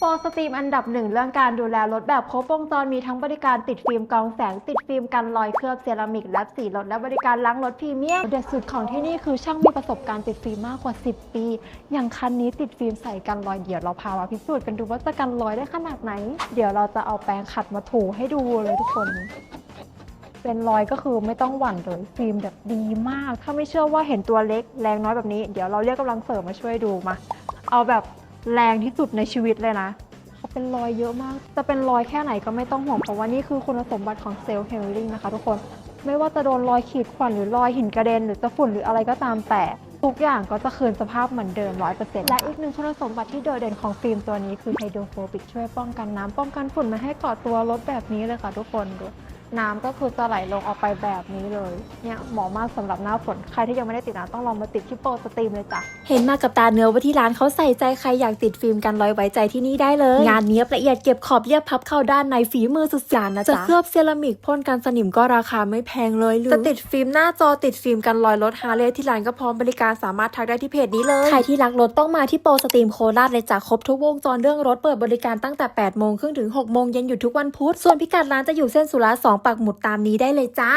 โปรสตรีมอันดับหนึ่งเรื่องการดูแลรถแบบครบวงจรมีทั้งบริการติดฟิล์มกรองแสง ติดฟิล์มกันรอยเคลือบเซรามิกและสีรถและบริการล้างรถพรีเมียมเด็ดสุดของที่นี่คือช่างมีประสบการณ์ติดฟิล์มมากกว่า 10 ปี อย่างคันนี้ติดฟิล์มใส่กันรอยเดี๋ยวเราพามาพิสูจน์กันดูว่าจะกันรอยได้ขนาดไหน เดี๋ยวเราจะเอาแปรงขัดมาถูให้ดูเลยทุกคนเป็นรอยก็คือไม่ต้องหวั่นเลยฟิล์มแบบดีมาก ถ้าไม่เชื่อว่าเห็นตัวเล็กแรงน้อยแบบนี้ เดี๋ยวเราเรียกกำลังเสริมมาช่วยดูมา เอาแบบ แรงที่สุดในชีวิตเลยนะเขาเป็นรอยเยอะมาก จะเป็นรอยแค่ไหนก็ไม่ต้องห่วงเพราะว่านี่คือคุณสมบัติของเซลล์เฮลลิ่งนะคะทุกคน ไม่ว่าจะโดนรอยขีดข่วนหรือรอยหินกระเด็น หรือจะฝุ่นหรืออะไรก็ตามแต่ทุกอย่างก็จะคืนสภาพเหมือนเดิม 100%และอีกหนึ่งคุณสมบัติที่โดดเด่นของฟิล์มตัวนี้คือไฮโดรโฟบิกช่วยป้องกันน้ำป้องกันฝุ่นไม่ให้เกาะตัวรถแบบนี้เลยค่ะทุกคนดู น้ำก็คือจะไหลลงออกไปแบบนี้เลยเนี่ยเหมาะมากสำหรับหน้าฝนใครที่ยังไม่ได้ติดนะต้องลองมาติดที่โปรสตรีมเลยจ้ะเห็นมากับตาเนื้อว่าที่ร้านเขาใส่ใจใครอยากติดฟิล์มกันรอยไว้ใจที่นี่ได้เลย งานเนี้ยบละเอียดเก็บขอบเรียบพับเข้าด้านในฝีมือสุดยานนะจ๊ะจะเคลือบเซรามิกพ่นกันสนิมก็ราคาไม่แพงเลยหรือจะติดฟิล์มหน้าจอติดฟิล์มกันรอยรถฮาร์เลย์ที่ร้านก็พร้อมบริการสามารถทักได้ที่เพจนี้เลยใครที่รักรถต้องมาที่โปรสตรีมโคราชเลยจ้ะครบทุกวงจรเรื่องรถเปิดบริการตั้งแต่8โมงครึ่งถึง6โมงเย็นอยู่ทุกวันพุธส่วนพิกัดร้านจะอยู่เส้นสุราษฎร์2ปักหมุดตามนี้ได้เลยจ้า